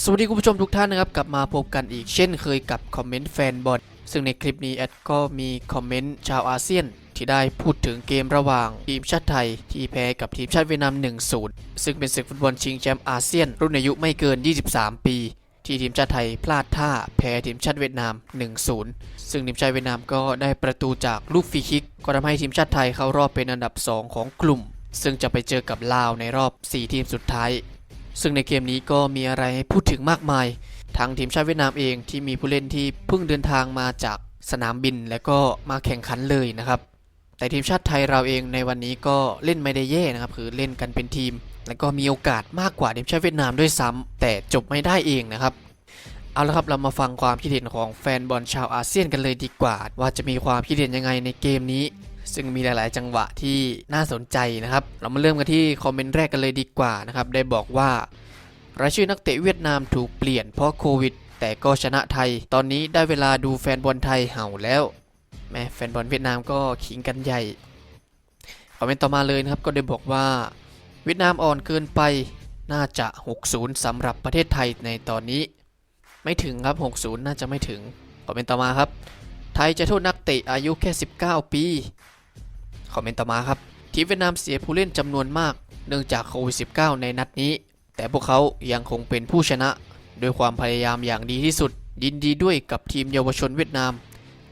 สวัสดีคุณผู้ชมทุกท่านนะครับ กลับมาพบกันอีกเช่นเคยกับคอมเมนต์แฟนบอลซึ่งในคลิปนี้แอดก็มีคอมเมนต์ชาวอาเซียน ที่ได้พูดถึงเกมระหว่างทีมชาติไทย ที่แพ้กับทีมชาติเวียดนาม 1-0 ซึ่งเป็นศึกฟุตบอลชิงแชมป์อาเซียน รุ่นอายุไม่เกิน 23 ปี ที่ทีมชาติไทยพลาดท่าแพ้ทีมชาติเวียดนาม 1-0 ซึ่งทีมชาติเวียดนามก็ได้ประตูจากลูกฟรีคิก ก็ทำให้ทีมชาติไทยเข้ารอบเป็นอันดับ 2 ของกลุ่ม ซึ่งจะไปเจอกับลาวในรอบ 4 ทีมสุดท้าย ซึ่งในเกมนี้ก็มีอะไรให้พูดถึงมากมายทั้งทีมชาติเวียดนามเองที่มีผู้เล่นที่เพิ่งเดินทางมาจากสนามบินและก็มาแข่งขันเลยนะครับ แต่ทีมชาติไทยเราเองในวันนี้ก็เล่นไม่ได้แย่นะครับคือเล่นกันเป็นทีม และก็มีโอกาสมากกว่าทีมชาติเวียดนามด้วยซ้ำแต่จบไม่ได้เองนะครับเอาละครับเรามาฟังความคิดเห็นของแฟนบอลชาวอาเซียนกันเลยดีกว่า ว่าจะมีความคิดเห็นยังไงในเกมนี้ ซึ่งมีหลาย ๆ จังหวะที่น่าสนใจนะครับ เรามาเริ่มกันที่คอมเมนต์แรกกันเลยดีกว่านะครับ ได้บอกว่ารายชื่อนักเตะเวียดนามถูกเปลี่ยนเพราะโควิด แต่ก็ชนะไทย ตอนนี้ได้เวลาดูแฟนบอลไทยเห่าแล้วแม้แฟนบอลเวียดนามก็ขิงกันใหญ่คอมเมนต์ต่อมาเลยนะครับก็ได้บอกว่า เวียดนามอ่อนเกินไปน่าจะ 60สำหรับประเทศไทยในตอนนี้ ไม่ถึงครับ 60 น่าจะไม่ถึงคอมเมนต์ต่อมาครับ ไทยจะโทษนักเตะอายุแค่ 19 ปี คอมเมนต์ต่อมาครับ ทีมเวียดนามเสียผู้เล่นจำนวนมาก เนื่องจากโควิด -19 ในนัดนี้ แต่พวกเขายังคงเป็นผู้ชนะ ด้วยความพยายามอย่างดีที่สุด ยินดีด้วยกับทีมเยาวชนเวียดนาม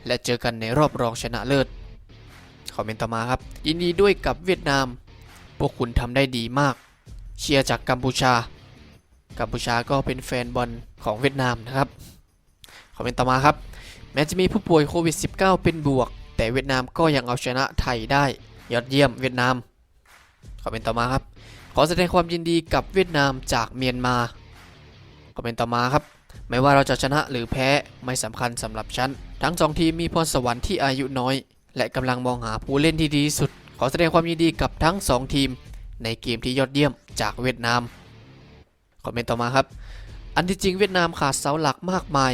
และเจอกันในรอบรองชนะเลิศ คอมเมนต์ต่อมาครับ ยินดีด้วยกับเวียดนาม พวกคุณทำได้ดีมาก เชียร์จากกัมพูชา กัมพูชาก็เป็นแฟนบอลของเวียดนามนะครับ คอมเมนต์ต่อมาครับ แม้จะมีผู้ป่วยโควิด -19 เป็นบวก แต่เวียดนามก็ยังเอาชนะไทยได้ ยอดเยี่ยมเวียดนามคอมเมนต์ต่อมาครับ ขอแสดงความยินดีกับเวียดนามจากเมียนมาคอมเมนต์ต่อมาครับ ไม่ว่าเราจะชนะหรือแพ้ไม่สำคัญสำหรับฉัน ทั้งสองทีมมีพรสวรรค์ที่อายุน้อย และกำลังมองหาผู้เล่นที่ดีสุด ขอแสดงความยินดีกับทั้งสองทีม ในเกมที่ยอดเยี่ยมจากเวียดนามคอมเมนต์ต่อมาครับ อันที่จริงเวียดนามขาดเสาหลักมากมาย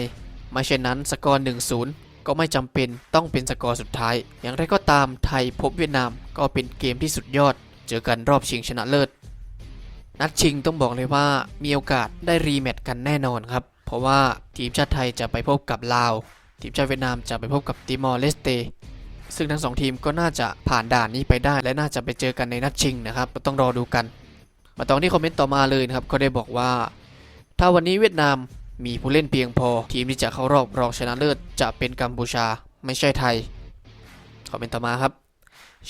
ไม่เช่นนั้นสกอร์1-0 ก็ไม่จำเป็นต้องเป็นสกอร์สุดท้าย อย่างไรก็ตามไทยพบเวียดนามก็เป็นเกมที่สุดยอด เจอกันรอบชิงชนะเลิศ นัดชิงต้องบอกเลยว่ามีโอกาสได้รีแมตช์กันแน่นอนครับ เพราะว่าทีมชาติไทยจะไปพบกับลาว ทีมชาติเวียดนามจะไปพบกับติมอร์เลสเตซึ่งทั้งสองทีมก็น่าจะผ่านด่านนี้ไปได้ และน่าจะไปเจอกันในนัดชิงนะครับก็ต้องรอดูกัน มาตอนที่คอมเมนต์ต่อมาเลยนะครับก็ได้บอกว่า ถ้าวันนี้เวียดนาม มีผู้เล่นเพียงพอ ทีมที่จะเข้ารอบรองชนะเลิศจะเป็นกัมพูชาไม่ใช่ไทยคอมเมนต์ต่อมาครับ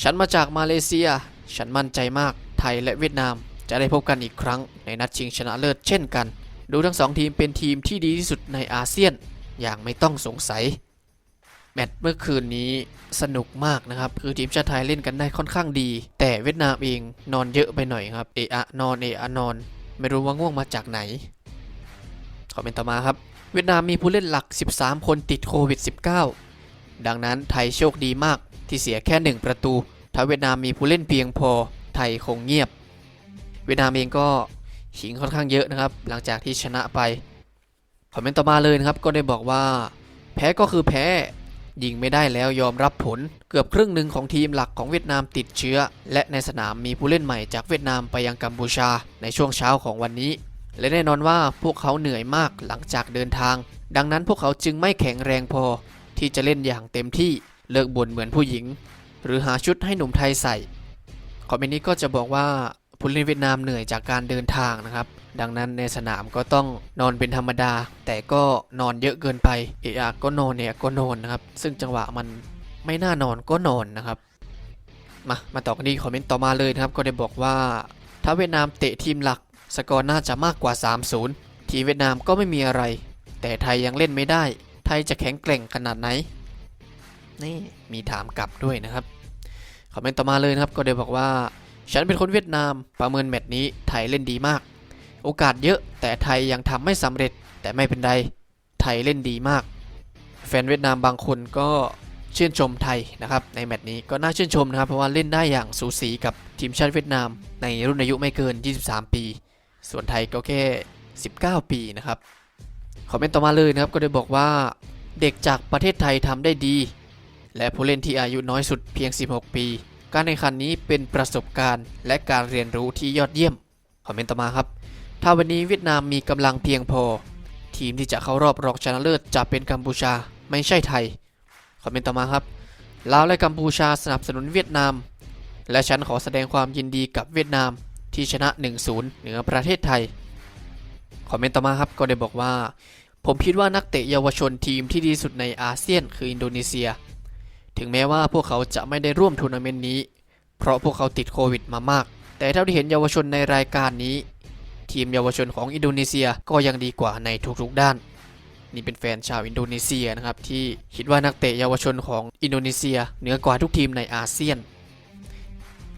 ฉันมาจากมาเลเซีย ฉันมั่นใจมากไทยและเวียดนาม จะได้พบกันอีกครั้งในนัดชิงชนะเลิศเช่นกัน ดูทั้งสองทีมเป็นทีมที่ดีที่สุดในอาเซียน อย่างไม่ต้องสงสัย แมตช์เมื่อคืนนี้สนุกมากนะครับ คือทีมชาติไทยเล่นกันได้ค่อนข้างดี แต่เวียดนามเองนอนเยอะไปหน่อยครับ เอะนอนเอะนอน ไม่รู้ว่าง่วงมาจากไหน คอมเมนต์ต่อมาครับ เวียดนามมีผู้เล่นหลัก 13 คนติดโควิด -19 ดังนั้นไทยโชคดีมากที่เสียแค่ 1 ประตู ถ้าเวียดนามมีผู้เล่นเพียงพอไทยคงเงียบ เวียดนามเองก็ขิงค่อนข้างเยอะนะครับ หลังจากที่ชนะไปคอมเมนต์ต่อมาเลยนะครับก็ได้บอกว่า แพ้ก็คือแพ้ยิงไม่ได้แล้วยอมรับผลเกือบครึ่งหนึ่งของทีมหลักของเวียดนามติดเชื้อ และในสนามมีผู้เล่นใหม่จากเวียดนามไปยังกัมพูชาในช่วงเช้าของวันนี้ และแน่นอนว่าพวกเขาเหนื่อยมากหลังจากเดินทาง ดังนั้นพวกเขาจึงไม่แข็งแรงพอ ที่จะเล่นอย่างเต็มที่เลิกบ่นเหมือนผู้หญิง หรือหาชุดให้หนุ่มไทยใส่คอมเมนต์นี้ก็จะบอกว่าผู้เล่นเวียดนามเหนื่อยจากการเดินทางนะครับ ดังนั้นในสนามก็ต้องนอนเป็นธรรมดา แต่ก็นอนเยอะเกินไปเอะอะก็นอนเนี่ยก็นอนนะครับ ซึ่งจังหวะมันไม่น่านอนก็นอนนะครับ มามาต่อกันที่คอมเมนต์ต่อมาเลยนะครับ ก็ได้บอกว่า ถ้าเวียดนามเตะทีมหลัก สกอร์น่าจะมากกว่า 3-0 ทีเวียดนามก็ไม่มีอะไร แต่ไทยยังเล่นไม่ได้ ไทยจะแข็งแกร่งขนาดไหน นี่มีถามกลับด้วยนะครับคอมเมนต์ต่อมาเลยนะครับก็ได้บอกว่า ฉันเป็นคนเวียดนามประเมินแมตช์นี้ไทยเล่นดีมาก โอกาสเยอะแต่ไทยยังทำไม่สำเร็จ แต่ไม่เป็นไรไทยเล่นดีมาก แฟนเวียดนามบางคนก็ชื่นชมไทยนะครับในแมตช์นี้ก็น่าชื่นชมนะครับเพราะว่าเล่นได้อย่างสูสีกับทีมชาติเวียดนาม ในรุ่นอายุไม่เกิน 23 ปี ส่วนไทยก็แค่ 19 ปีนะครับคอมเมนต์ต่อมาเลยนะครับก็ได้บอกว่าเด็กจากประเทศไทยทำได้ดี และผู้เล่นที่อายุน้อยสุดเพียง 16 ปี การแข่งขันนี้เป็นประสบการณ์ และการเรียนรู้ที่ยอดเยี่ยมคอมเมนต์ต่อมาครับ ถ้าวันนี้เวียดนามมีกำลังเพียงพอ ทีมที่จะเข้ารอบรองชนะเลิศจะเป็นกัมพูชาไม่ใช่ไทยคอมเมนต์ต่อมาครับลาวและกัมพูชาสนับสนุนเวียดนาม และฉันขอแสดงความยินดีกับเวียดนาม ที่ชนะ 1-0 เหนือประเทศไทย คอมเมนต์ต่อมาครับก็ได้บอกว่า ผมคิดว่านักเตะเยาวชนทีมที่ดีสุดในอาเซียนคืออินโดนีเซีย ถึงแม้ว่าพวกเขาจะไม่ได้ร่วมทัวร์นาเมนต์นี้ เพราะพวกเขาติดโควิดมามาก แต่เท่าที่เห็นเยาวชนในรายการนี้ ทีมเยาวชนของอินโดนีเซียก็ยังดีกว่าในทุกๆด้านนี่เป็นแฟนชาวอินโดนีเซียนะครับที่คิดว่านักเตะเยาวชนของอินโดนีเซียเหนือกว่าทุกทีมในอาเซียน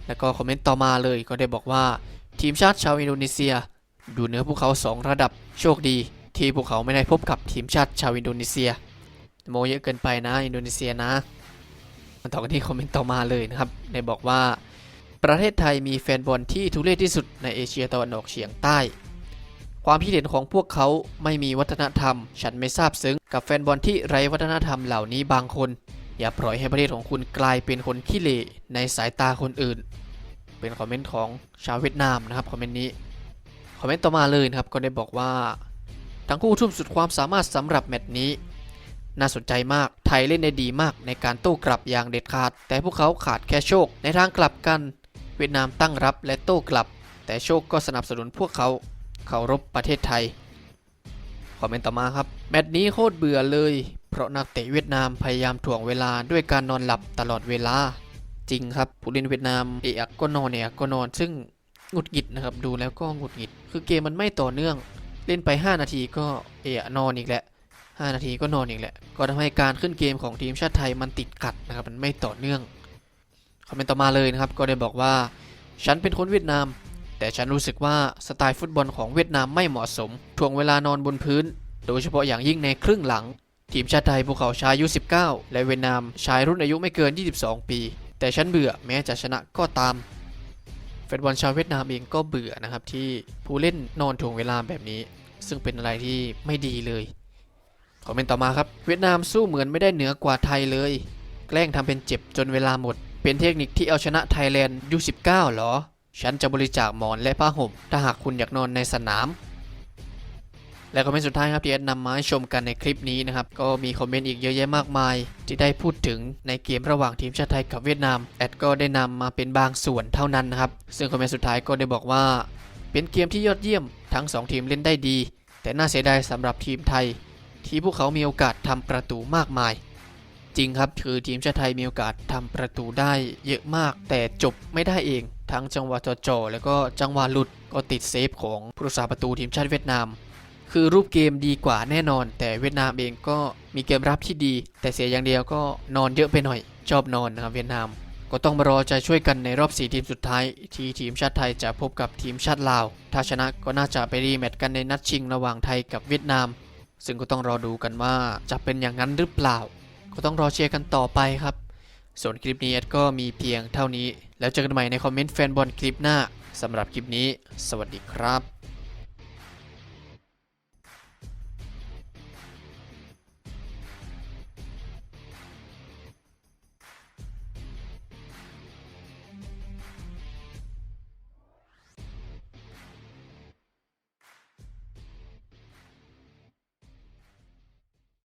แล้วก็คอมเมนต์ต่อมาเลยก็ได้บอกว่า ทีมชาติชาวอินโดนีเซียดูเหนือพวกเขาสองระดับโชคดี ที่พวกเขาไม่ได้พบกับทีมชาติชาวอินโดนีเซีย โมเยอะเกินไปนะอินโดนีเซียนะมาต่อกันที่คอมเมนต์ต่อมาเลยนะครับได้บอกว่า ประเทศไทยมีแฟนบอลที่ทุเรศที่สุดในเอเชียตะวันออกเฉียงใต้ ความคิดเห็นของพวกเขาไม่มีวัฒนธรรม ฉันไม่ทราบซึ้งกับแฟนบอลที่ไร้วัฒนธรรมเหล่านี้บางคน อย่าปล่อยให้ประเทศของคุณกลายเป็นคนขี้เหร่ในสายตาคนอื่น เป็นคอมเมนต์ของชาวเวียดนามนะครับคอมเมนต์นี้คอมเมนต์ต่อมาเลยนะครับก็ได้บอกว่าทั้งคู่ทุ่มสุดความสามารถสำหรับแมตช์นี้ น่าสนใจมากไทยเล่นได้ดีมากในการโต้กลับอย่างเด็ดขาด แต่พวกเขาขาดแค่โชค ในทางกลับกัน เวียดนามตั้งรับและโต้กลับ แต่โชคก็สนับสนุนพวกเขาเคารพประเทศไทยคอมเมนต์ต่อมาครับ แมตช์นี้โคตรเบื่อเลย ราะนักเตะเวียดนามพยายามถ่วงเวลาด้วยการนอนหลับตลอดเวลา จริงครับผู้เล่นเวียดนามเอะก็นอนเนี่ยก็นอน ซึ่งหงุดหงิดนะครับดูแล้วก็หงุดหงิด คือเกมมันไม่ต่อเนื่อง เล่นไป 5 นาทีก็เอะนอนอีกแหละ5 นาทีก็นอนอีกแหละ ก็ทำให้การขึ้นเกมของทีมชาติไทยมันติดขัดนะครับมันไม่ต่อเนื่องคอมเมนต์ต่อมาเลยนะครับก็ได้บอกว่า ฉันเป็นคนเวียดนาม แต่ฉันรู้สึกว่าสไตล์ฟุตบอลของเวียดนามไม่เหมาะสมถ่วงเวลานอนบนพื้น โดยเฉพาะอย่างยิ่งในครึ่งหลัง ทีมชาติไทยพวกเขาชายอายุ 19 และเวียดนามชายรุ่นอายุไม่เกิน 22 ปี แต่ฉันเบื่อแม้จะชนะก็ตามแฟนบอลชาวเวียดนามเองก็เบื่อนะครับที่ผู้เล่นนอนถ่วงเวลาแบบนี้ ซึ่งเป็นอะไรที่ไม่ดีเลยคอมเมนต์ต่อมาครับ เวียดนามสู้เหมือนไม่ได้เหนือกว่าไทยเลย แกล้งทำเป็นเจ็บจนเวลาหมด เป็นเทคนิคที่เอาชนะไทยแลนด์ยู19เหรอ ฉันจะบริจาคหมอนและผ้าห่มถ้าหากคุณอยากนอนในสนาม และคอมเมนต์สุดท้ายครับที่แอดนำมาให้ชมกันในคลิปนี้นะครับ ก็มีคอมเมนต์อีกเยอะแยะมากมาย ที่ได้พูดถึงในเกมระหว่างทีมชาติไทยกับเวียดนาม แอดก็ได้นำมาเป็นบางส่วนเท่านั้นนะครับ ซึ่งคอมเมนต์สุดท้ายก็ได้บอกว่า เป็นเกมที่ยอดเยี่ยม ทั้งสองทีมเล่นได้ดี แต่น่าเสียดายสำหรับทีมไทย ที่พวกเขามีโอกาสทำประตูมากมาย จริงครับคือทีมชาติไทยมีโอกาสทำประตูได้เยอะมาก แต่จบไม่ได้เอง ทั้งจังหวะจ่อๆแล้วก็จังหวะหลุดก็ติดเซฟของผู้รักษาประตูทีมชาติเวียดนาม คือรูปเกมดีกว่าแน่นอน แต่เวียดนามเองก็มีเกมรับที่ดี แต่เสียอย่างเดียวก็นอนเยอะไปหน่อย ชอบนอนนะครับเวียดนาม ก็ต้องมารอใจช่วยกันในรอบ 4 ทีมสุดท้าย ที่ทีมชาติไทยจะพบกับทีมชาติลาว ถ้าชนะก็น่าจะไปรีแมตช์กันในนัดชิงระหว่างไทยกับเวียดนาม ซึ่งก็ต้องรอดูกันว่าจะเป็นอย่างนั้นหรือเปล่า ก็ต้องรอเชียร์กันต่อไปครับ ส่วนคลิปนี้ก็มีเพียงเท่านี้ แล้วเจอกันใหม่ในคอมเมนต์แฟนบอลคลิปหน้าสำหรับคลิปนี้ สวัสดีครับ